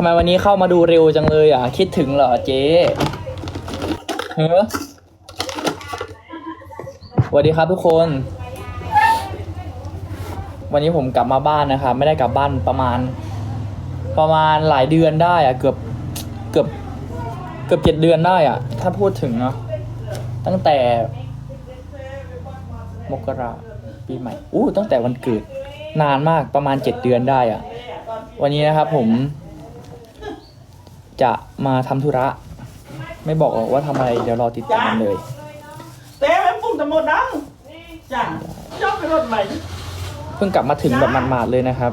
ำไมวันนี้เข้ามาดูเร็วจังเลยอะ คิดถึงเหรอเจ๊เฮ้อสวัสดีครับทุกคน วันนี้ผมกลับมาบ้านนะครับ ไม่ได้กลับบ้านประมาณ ประมาณหลายเดือนได้อะ เกือบเกือบเกือบเจ็ดเดือนได้อะ ถ้าพูดถึงเนาะตั้งแต่ มกราปีใหม่อู้ตั้งแต่วันเกิดนานมากประมาณเจ็ดเดือนได้อะ วันนี้นะครับผม จะมาทำธุระ ไม่บอกหรอกว่าทำอะไร เดี๋ยวรอติดตามเลย Té em phun tầm một đắng Chẳng Chóc cái rốt mày เพิ่งกลับมาถึงแบบหมาดๆเลยนะครับ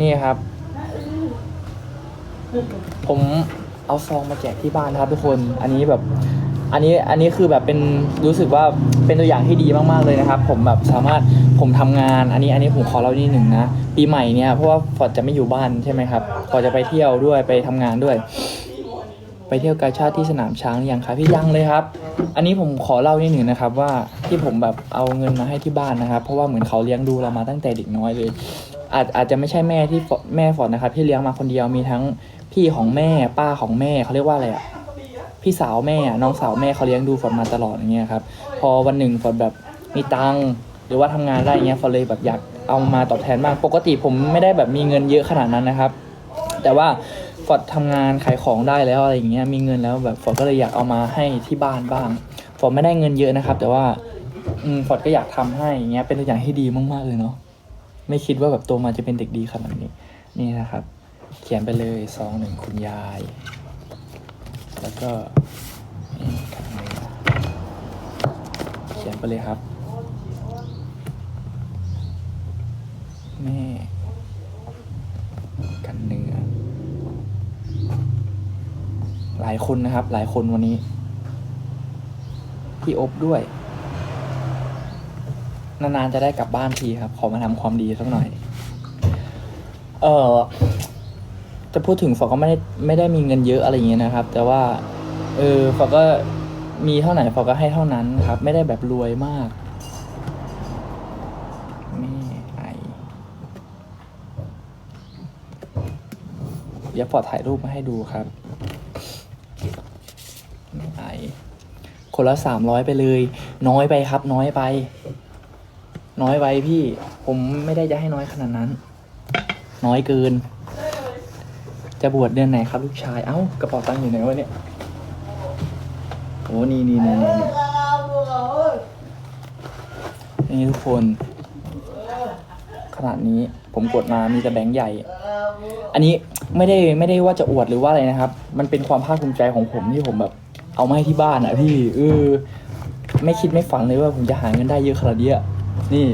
นี่ครับ ผมเอาซองมาแจกที่บ้านนะครับทุกคน อันนี้แบบ อันนี้อันนี้คือแบบเป็นรู้สึกว่าเป็นตัวอย่างที่ดีมากๆเลยนะครับ ผมแบบสามารถผมทำงาน อันนี้อันนี้ผมขอเล่านิดหนึ่งนะปีใหม่เนี่ยเพราะว่าฟอร์ดจะไม่อยู่บ้านใช่ไหมครับฟอร์ดจะไปเที่ยวด้วยไปทำงานด้วย ไปเที่ยวกาชาติที่สนามช้างหรือยังครับพี่ยังเลยครับ อันนี้ผมขอเล่านิดหนึ่งนะครับว่าที่ผมแบบเอาเงินมาให้ที่บ้านนะครับ เพราะว่าเหมือนเขาเลี้ยงดูเรามาตั้งแต่เด็กน้อยเลย อาจอาจจะไม่ใช่แม่ที่แม่ฟอร์ดนะครับที่เลี้ยงมาคนเดียวมีทั้งพี่ของแม่ป้าของแม่เขาเรียกว่าอะไรอะ พี่สาวแม่น้องสาวแม่เขาเลี้ยงดูฟอร์ดมาตลอดอย่างเงี้ยครับพอวันหนึ่งฟอร์ดแบบมีตังค์หรือว่าทำงานได้เงี้ยฟอร์ดเลยแบบอยากเอามาตอบแทนบ้างปกติผมไม่ได้แบบมีเงินเยอะขนาดนั้นนะครับ แต่ว่าฟอดทำงานขายของได้แล้วอะไรอย่างเงี้ยมีเงินแล้วแบบฟอดก็เลยอยากเอามาให้ที่บ้านบ้างฟอดไม่ได้เงินเยอะนะครับ แต่ว่าอืมฟอร์ดก็อยากทำให้อย่างเงี้ยเป็นตัวอย่างที่ดีมาก ๆ เลยเนาะไม่คิดว่าแบบโตมาจะเป็นเด็กดีขนาดนี้ นี่นะครับ เขียนไปเลยซองหนึ่งคุณยาย แล้วก็นี่ครับเขียนไปเลยครับ แม่กันเนื้อหลายคนนะครับ หลายคนวันนี้ พี่อบด้วย นานๆจะได้กลับบ้านทีครับ ขอมาทำความดีสักหน่อย เออ จะพูดถึงฝอก็ไม่ได้ไม่ได้มีเงินเยอะอะไรอย่างเงี้ยนะครับ แต่ว่าเออฝอก็มีเท่าไหร่ฝอก็ให้เท่านั้นครับ ไม่ได้แบบรวยมากแม่ไอเดี๋ยวฟอดถ่ายรูปมาให้ดูครับไม่ไอคนละสามร้อยไปเลย น้อยไปครับ น้อยไป น้อยไปพี่ ผมไม่ได้จะให้น้อยขนาดนั้น น้อยเกิน จะบวชเดือนไหนครับลูกชาย เอ้ากระเป๋าตังค์อยู่ไหนวะเนี่ยโอ้นี่นี่นี่นี่นี่นี่ทุกคนขนาดนี้ผมกดมามีแต่แบงค์ใหญ่ อันนี้ไม่ได้ไม่ได้ว่าจะอวดหรือว่าอะไรนะครับ มันเป็นความภาคภูมิใจของผมที่ผมแบบ เอามาให้ที่บ้านอะพี่เออไม่คิดไม่ฝันเลยว่าผมจะหาเงินได้เยอะขนาดนี้นี่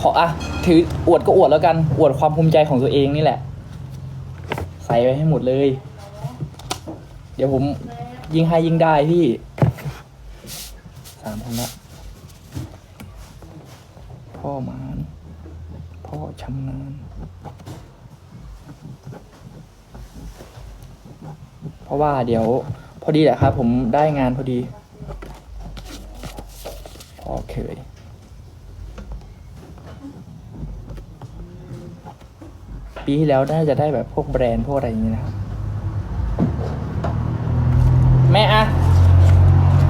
ขออะถืออวดก็อวดแล้วกัน อวดความภูมิใจของตัวเองนี่แหละ ส่ไว้ให้หมดเลย เดี๋ยวผมยิงให้ยิงได้พี่สามคนละ พ่อมานพ่อชำนาญเพราะว่าเดี๋ยวพอดีแหละครับ ผมได้งานพอดีพอเค ปีที่แล้วน่าจะได้แบบพวกแบรนด์พวกอะไรอย่างนี้นะครับ แม่อะ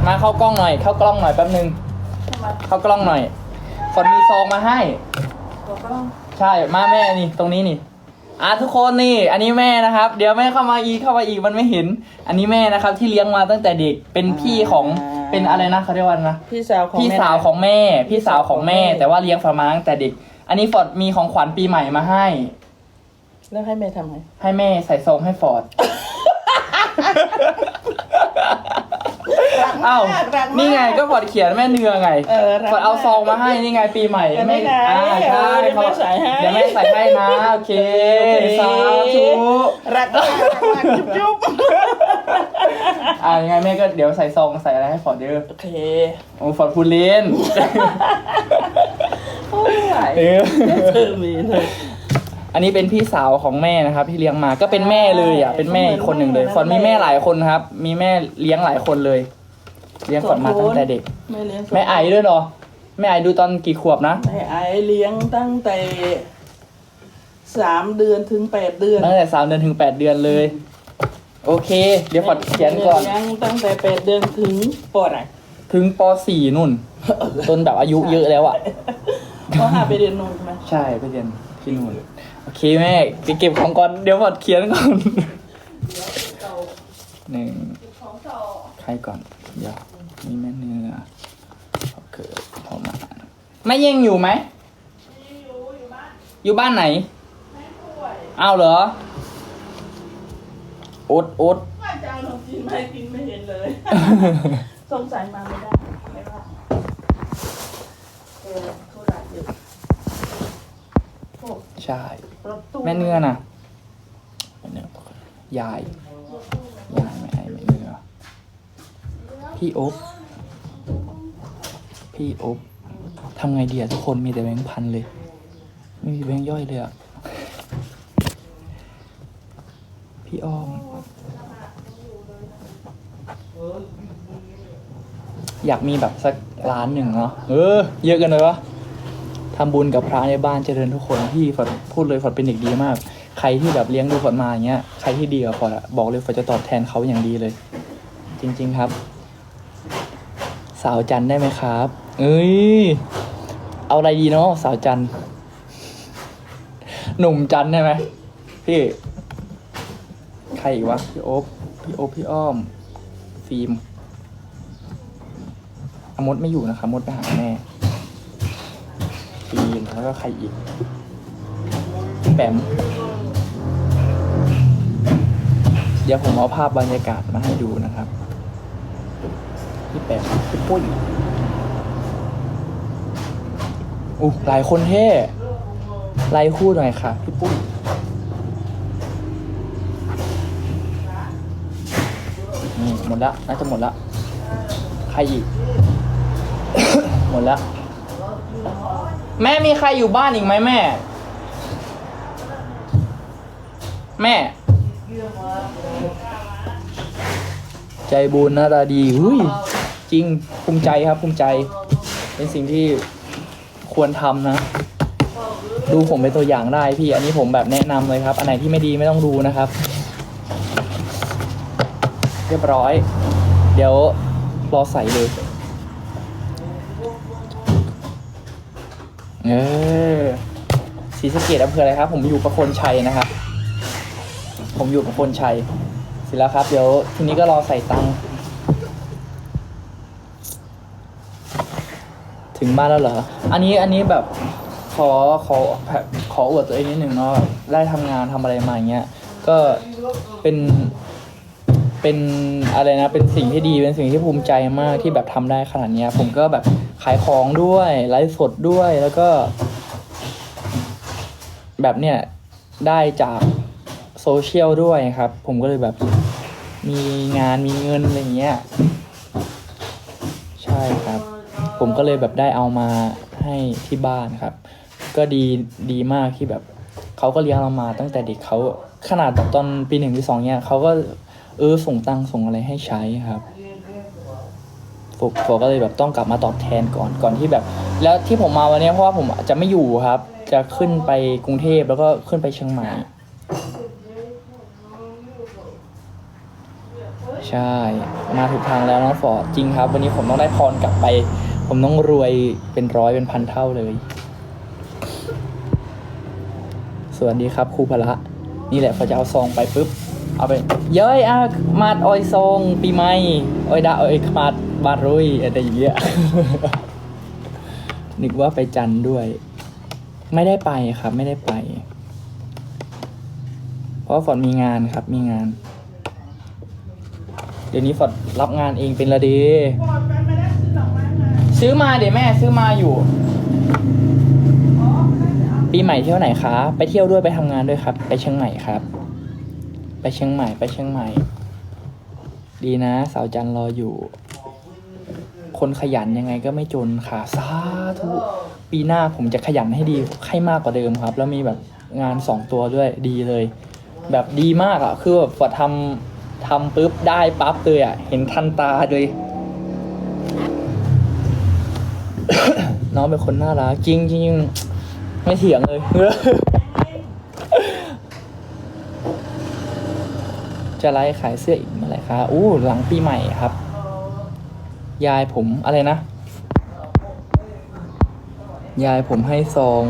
มาเข้ากล้องหน่อย เข้ากล้องหน่อยแป๊บนึง เข้ากล้องหน่อยฝนมีซองมาให้ ใช่มาแม่นี่ตรงนี้นี่อะทุกคนนี่ อันนี้แม่นะครับ เดี๋ยวแม่เข้ามาอีกเข้ามาอีกมันไม่เห็น อันนี้แม่นะครับที่เลี้ยงมาตั้งแต่เด็กเป็นพี่ของอ่าเป็นอะไรนะเขาเรียกว่าอะไรนะพี่สาวของพี่แม่สาวของแม่พี่สาวของแม่ พี่สาวของแม่ แต่ว่าเลี้ยงฟาร์มาตั้งแต่เด็ก อันนี้ฟอร์ดมีของขวัญปีใหม่มาให้ แล้วให้แม่ทำไงให้แม่ใส่ซองให้ฟอร์ดรักมากอ้าวรักมาก นี่ไงก็ฟอร์ดเขียนแม่เนือไงเออรักฟอร์ดเอามากซองมาให้นี่ไงปีใหม่เดี๋ยวแม่ไหนอ่าใช่เดี๋ยวแม่ใส่ให้ เดี๋ยวแม่ใส่ให้นะโอเคโอเคสาธุรักมากรักมากจุ๊บจุ๊บอ่ายังไงแม่ก็เดี๋ยวใส่ซองใส่อะไรให้ฟอร์ดเยอะโอเคโอ้ฟอร์ดพูดเล่น โอ้ยเออ เธอมีเธอ อันนี้เป็นพี่สาวของแม่นะครับที่เลี้ยงมาก็เป็นแม่เลยอะใช่เป็นแม่อีกคนหนึ่งเลยเหมือนฟอนมีแม่แม่หลายคนครับ มีแม่เลี้ยงหลายคนเลย เลี้ยงฟอนมาตั้งแต่เด็ก แม่เลี้ยงแม่ไอด้วยเหรอแม่ไอดูตอนกี่ขวบนะแม่ไอเลี้ยงตั้งแต่สามเดือนถึงแปดเดือนตั้งแต่สามเดือนถึงแปดเดือนเลย โอเค เดี๋ยวขอเขียนก่อนเลี้ยงตั้งแต่แปดเดือนถึงปอไหนถึงปสี่นุ่นจนแบบอายุเยอะแล้วอะเพราะหาไปเรียนนู่นใช่ไหมใช่ไปเรียนที่นู่นโอ เคแม่ไปเก็บของก่อน เดี๋ยวขอเขียนก่อนหนึ่งใครก่อน เดี๋ยวนี่แม่เนื้อโอเคพอมาแม่ยังอยู่ไหมอยู่บ้านไหนอ้าวเหรอโอ๊ตโอ๊ตว่าจะเอาขนมจีนมาให้กินไม่เห็นเลย สงสัยมาไม่ได้ไม่ว่าเออธุระเยอะโอ้ ใช่ รถตู้แม่เนื้อน่ะแม่เนื้อยาย ยายแม่ไอ้แม่เนื้อ พี่โอ๊บพี่โอ๊บทำไงดีอะทุกคนมีแต่แบงค์พันเลย ไม่มีแบงค์ย่อยเลยอะพี่อ้อมอยากมีแบบสักล้านหนึ่งเนาะเออ เยอะเกันเลยวะ ทำบุญกับพระในบ้านเจริญทุกคนพี่ฝนพูดเลยฝนเป็นเด็กดีมาก ใครที่แบบเลี้ยงดูฝนมาอย่างเงี้ยใครที่ดีกับฝนอะบอกเลยฝนจะตอบแทนเขาอย่างดีเลย จริง ๆครับ สาวจันได้ไหมครับ เอ้ยเอาอะไรดีเนาะสาวจันหนุ่มจันได้ไหมพี่ ใครอีกวะพี่โอ๊บพี่โอ๊บพี่อ้อม ฟิล์มอมดไม่อยู่นะครับมดไปหาแม่ แล้วก็ใครอีกแปมเดี๋ยวผมเอาภาพบรรยากาศมาให้ดูนะครับพี่แปมพี่ปุ้ยอู้หลายคนเท่ไล่คู่หน่อยค่ะพี่ปุ้ยหมดละน่าจะหมดละใครอีก หมดละ แม่มีใครอยู่บ้านอีกไหมแม่ แม่ ใจบุญหน้าตาดีหุ้ยจริงภูมิใจครับภูมิใจ เป็นสิ่งที่ควรทำนะ ดูผมเป็นตัวอย่างได้พี่ อันนี้ผมแบบแนะนำเลยครับ อันไหนที่ไม่ดีไม่ต้องดูนะครับ เรียบร้อย เดี๋ยวรอใส่เลย ออศรีสะเกดอำเภออะไรครับ ผมอยู่ประโคนชัยนะครับ ผมอยู่ประโคนชัยเสร็จแล้วครับ เดี๋ยวทีนี้ก็รอใส่ตังค์ถึงบ้านแล้วเหรอ อันนี้อันนี้แบบขอขอขออวดตัวเองนิดหนึ่งเนาะแบบได้ทำงานทำอะไรมาอย่างเงี้ย ก็เป็น เป็นอะไรนะ เป็นสิ่งที่ดี เป็นสิ่งที่ภูมิใจมากที่แบบทำได้ขนาดเนี้ย ผมก็แบบขายของด้วยไลฟ์สดด้วยแล้วก็ แบบเนี้ยได้จากโซเชียลด้วยครับ ผมก็เลยแบบมีงานมีเงินอะไรเงี้ย ใช่ครับ ผมก็เลยแบบได้เอามาให้ที่บ้านครับ ก็ดีดีมากที่แบบเขาก็เลี้ยงเรามาตั้งแต่เด็กเขาขนาดแบบตอนปีหนึ่งปีสองเนี่ยเขาก็ เออส่งตังส่งอะไรให้ใช้ครับผมก็เลยแบบต้องกลับมาตอบแทนก่อนก่อนที่แบบ แล้วที่ผมมาวันนี้เพราะว่าผมจะไม่อยู่ครับ จะขึ้นไปกรุงเทพแล้วก็ขึ้นไปเชียงใหม่ใช่ มาถูกทางแล้วน้องฟอร์จริงครับ วันนี้ผมต้องได้พรกลับไป ผมต้องรวยเป็นร้อยเป็นพันเท่าเลย สวัสดีครับครูพละ นี่แหละพอจะเอาซองไปปุ๊บ เอาไปเย้ยอะมาดออยซองปีใหม่ออยดาออยมาดบารุยอะไรอย่างเงี้ยนึกว่าไปจันด้วย ไม่ได้ไปครับ ไม่ได้ไป เพราะว่าฝนมีงานครับ มีงาน เดี๋ยวนี้ฝนรับงานเองเป็นละดปอดไปไม่ได้ซื้อมาเดี๋ยวแม่ซื้อมาอยู่ปีใหม่เที่ยวไหนคะ ไปเที่ยวด้วยไปทำงานด้วยครับ ไปเชียงใหม่ครับ ไปเชียงใหม่ไปเชียงใหม่ ดีนะ สาวจันรออยู่ คนขยันยังไงก็ไม่จนค่ะสาธุปีหน้าผมจะขยันให้ดีให้มากกว่าเดิมครับ แล้วมีแบบงานสองตัวด้วยดีเลย แบบดีมากอะ่ะคือแบบพอทำทำปุ๊บได้ปั๊บเลยอะ่ะเห็นทันตาเลยน้องเป็นคนน่ารักจริงจริงไม่เถียงเลย จะไลฟ์ขายเสื้ออีกเมื่อไหร่คะอู้หลังปีใหม่ครับ ยายผมอะไรนะ ยายผมให้ซอง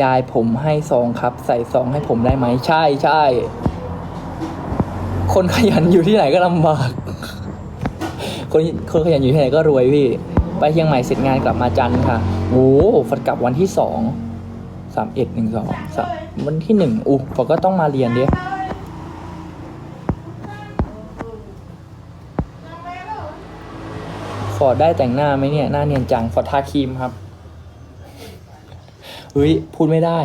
ยายผมให้ซองครับ ใส่ซองให้ผมได้ไหมใช่ใช่คนขยันอยู่ที่ไหนก็ลำบาก คนคนขยันอยู่ที่ไหนก็รวยพี่ ไปเชียงใหม่เสร็จงานกลับมาจันทร์ค่ะ โอ้ฝัดกลับวันที่สองสามเอ็ดหนึ่งสองสามวันที่หนึ่งอู้ฝดก็ต้องมาเรียนเดิ อร์ดได้แต่งหน้าไหมเนี่ย หน้าเนียนจังฟอร์ดทาครีมครับเฮ้ย พูดไม่ได้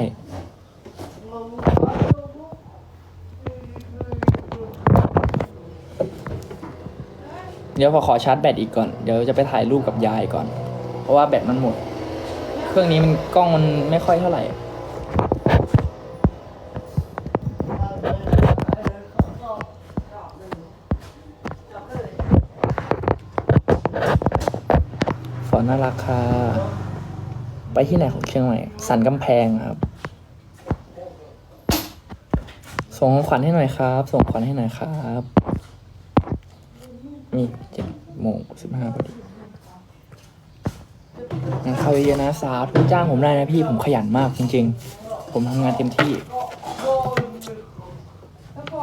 เดี๋ยวขอขอชาร์จแบตอีกก่อน เดี๋ยวจะไปถ่ายรูปกับยายก่อน เพราะว่าแบตมันหมด เครื่องนี้มันกล้องมันไม่ค่อยเท่าไหร่ อนน่ารักค่ะ ไปที่ไหนของเชียงใหม่ สันกำแพงครับ ส่งของขวัญให้หน่อยครับ ส่งขวัญให้หน่อยครับ นี่เจ็ดโมงสิบห้าพอดีงานเข้าเยอะนะสาธุจ้างผมได้นะพี่ผมขยันมากจริง ๆ ผมทำงานเต็มที่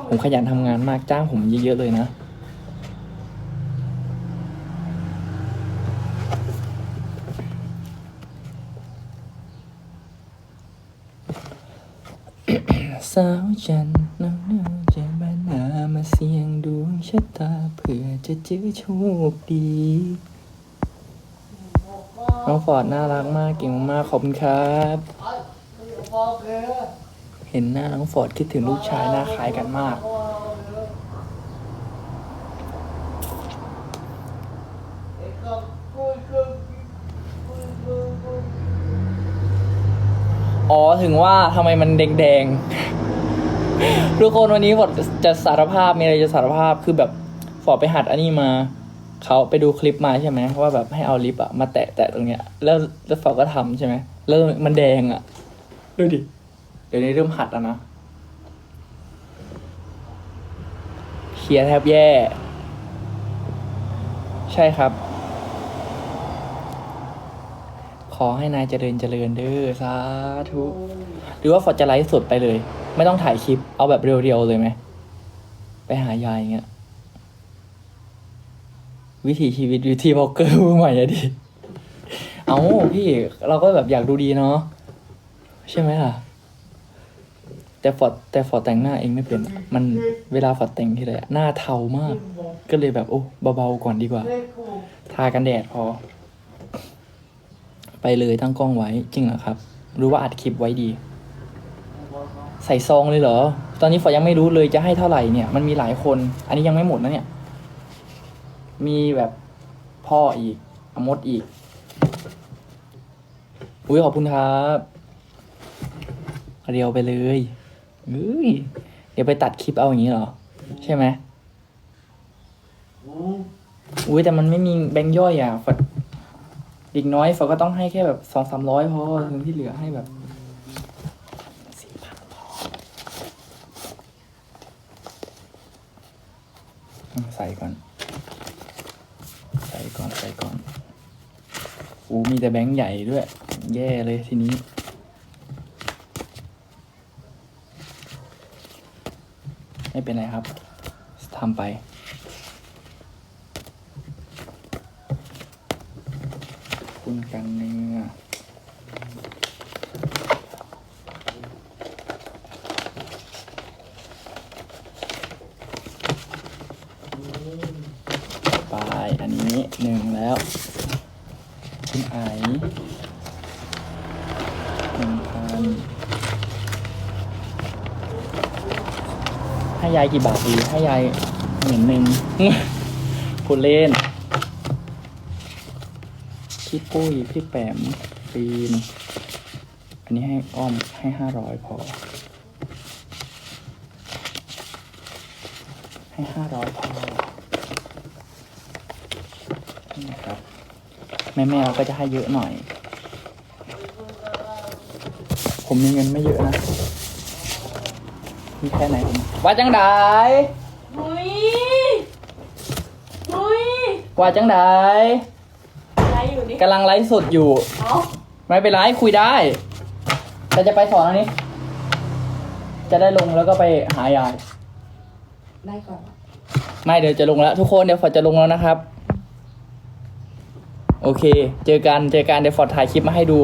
ผมขยันทำงานมากจ้างผมเยอะๆเลยนะ สาวจันทร์น้ำเนื้อเจบ้านนามาเสียงดวงชะตาเผื่อจะเจอโชคดี น้องฟอร์ดน่ารักมากเก่งมากขอบคุณครับ เห็นหน้าน้องฟอร์ดคิดถึงลูกชายหน้าคล้ายกันมาก อ๋อถึงว่าทำไมมันแดงๆ ทุกคนวันนี้ฟอร์ดจะสารภาพมีอะไรจะสารภาพคือแบบฟอร์ดไปหัดอันนี้มาเขาไปดูคลิปมาใช่ไหมว่าแบบให้เอาลิปอะมาแตะแตะตรงเนี้ย แล้วแล้วฟอร์ดก็ทำใช่ไหมแล้วมันแดงอะดูดิเดี๋ยวนี้เริ่มหัดแล้วนะเคลียร์แทบแย่ ใช่ครับ ขอให้นายเจริญเจริญเด้อสาธุหรือว่าฟอร์ดจะไลฟ์สดไปเลย ไม่ต้องถ่ายคลิป เอาแบบเรียวๆเลยไหม ไปหายายอย่างเงี้ย วิถีชีวิตวิธีบล็อกเกอร์มือใหม่อะดิ เอาพี่เราก็แบบอยากดูดีเนาะใช่ไหมล่ะ แต่ฟอร์ดแต่ฟอร์ดแต่งหน้าเองไม่เป็น มันเวลาฟอร์ดแต่งทีไรอะหน้าเทามาก ก็เลยแบบโอ้เบาๆก่อนดีกว่า ทากันแดดพอ ไปเลยตั้งกล้องไว้จริงเหรอครับ รู้ว่าอัดคลิปไว้ดี ใส่ซองเลยเหรอ ตอนนี้ฟอยังไม่รู้เลยจะให้เท่าไหร่เนี่ย มันมีหลายคน อันนี้ยังไม่หมดนะเนี่ย มีแบบพ่ออีกอมดอีก อุ้ยขอบคุณครับเรียวไปเลยเฮ้ย เดี๋ยวไปตัดคลิปเอาอย่างนี้เหรอ ใช่ไหมอุ้ยแต่มันไม่มีแบงค์ย่อยอะฝดเด็กน้อยฝดก็ต้องให้แค่แบบสองสามร้อยพอถึงที่เหลือให้แบบสี่พันพออืมใส่ก่อน ใส่ก่อนใส่ก่อนอู้มีแต่แบงค์ใหญ่ด้วย แย่เลยทีนี้ ไม่เป็นไรครับทำไปคุณกันเนื้อไปอันนี้หนึ่ง แล้วคุณไอหนึ่งพันให้ยายกี่บาทดีให้ยายหมื่นหนึ่งคุณเล่น พี่ปุ้ย พี่แปมปีน อันนี้ให้อ้อมให้ห้าร้อยพอ ให้ห้าร้อยพอนี่นะครับ แม่แม่ๆเราก็จะให้เยอะหน่อย ผมมีเงินไม่เยอะนะ มีแค่ไหนผมว่าจังไดหุยหุยว่าจังไดอะไรอยู่นี่กำลังไลฟ์สดอยู่ เอาไม่เป็นไรคุยได้แต่จะไปสอนอันนี้ จะได้ลงแล้วก็ไปหายายได้ก่อน ไม่เดี๋ยวจะลงแล้ว ทุกคนเดี๋ยวฟอร์ดจะลงแล้วนะครับ โอเค เจอกัน เจอกันเดี๋ยวฟอร์ดถ่ายคลิปมาให้ดู